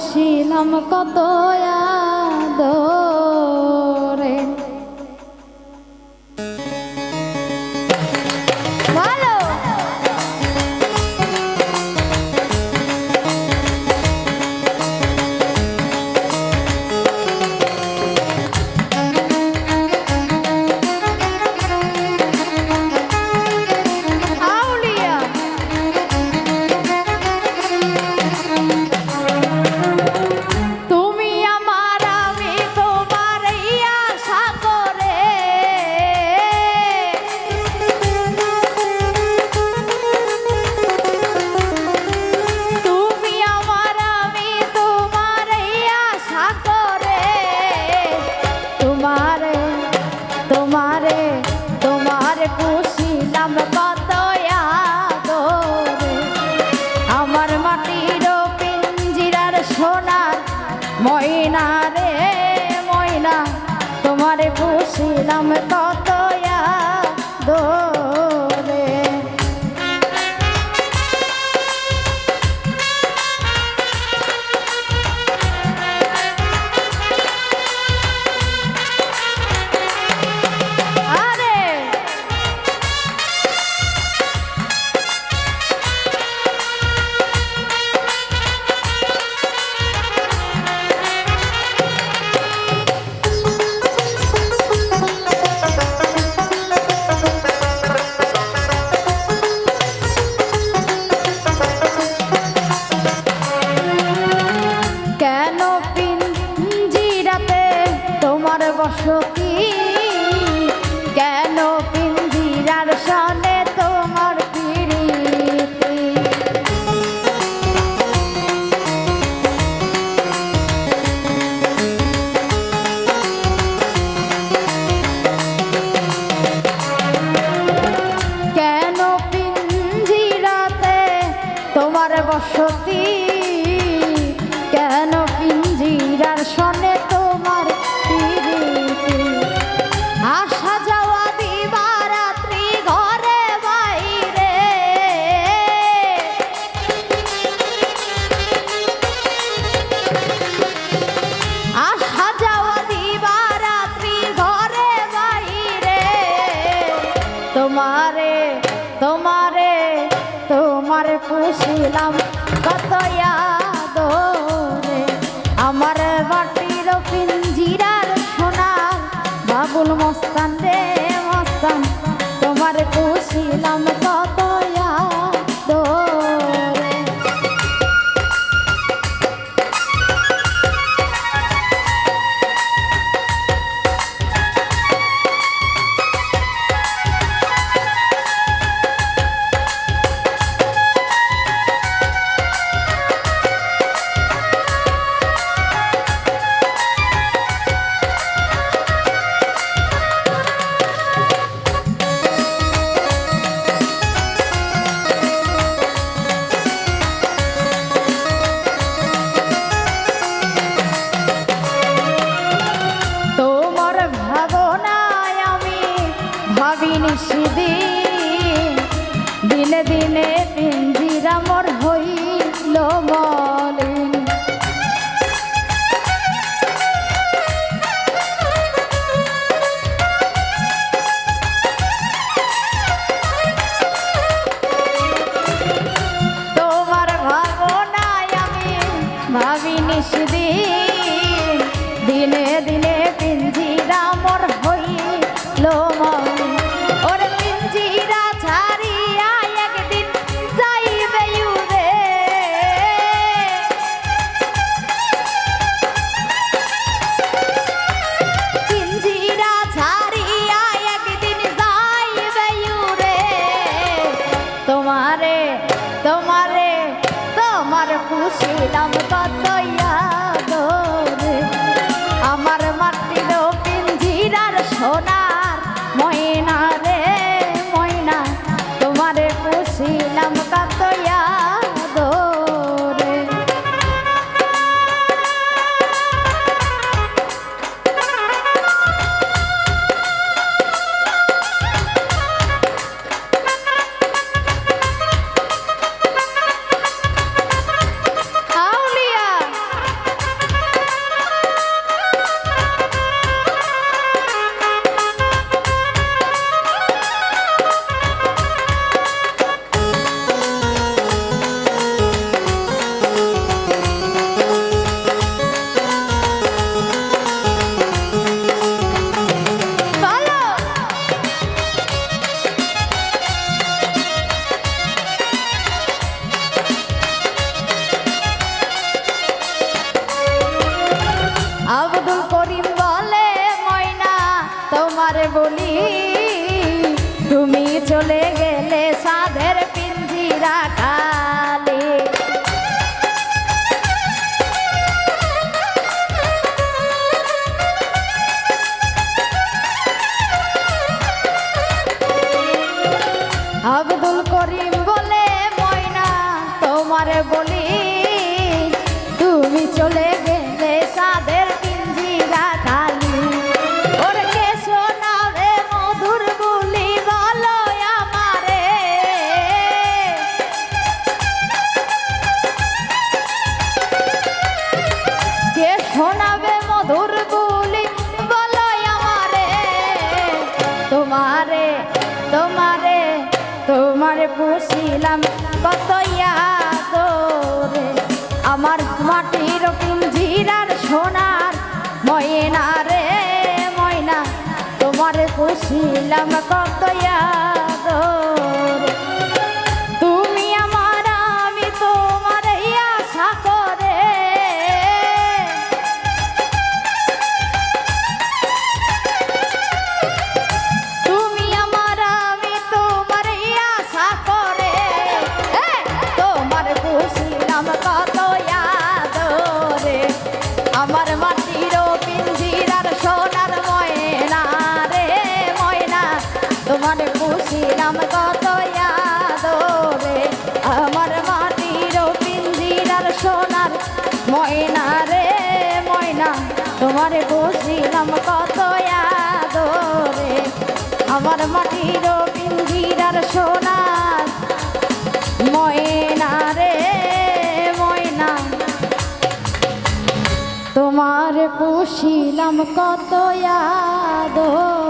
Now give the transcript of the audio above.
ছিলাম কত দো সোনার ময়না রে ময়না তোমারে পুষিলাম তো। সখী do 拉 আসবে। দিনে দিনে পিঞ্জিরা মোর হইল ওর পিঞ্জিরা ছাড়িয়া একদিন যাইবে উড়ে পিঞ্জিরা ছাড়িয়া একদিন যাইবে উড়ে তোমারে তোমারে, তোমার খুশি দাম প্রেম বলে ময়না তোমারে বলি তোমারে বসিলাম কত ইয়াদরে আমার মাটির পিঞ্জিরার সোনার ময়না রে ময়না, তোমার বসিলাম কত ইয়াদরে তোমার বসিলাম কত আদরে। আমার মাটির পিঞ্জিরার সোনার ময়না রে, ময়না। তোমার পুষিলাম কত আদর।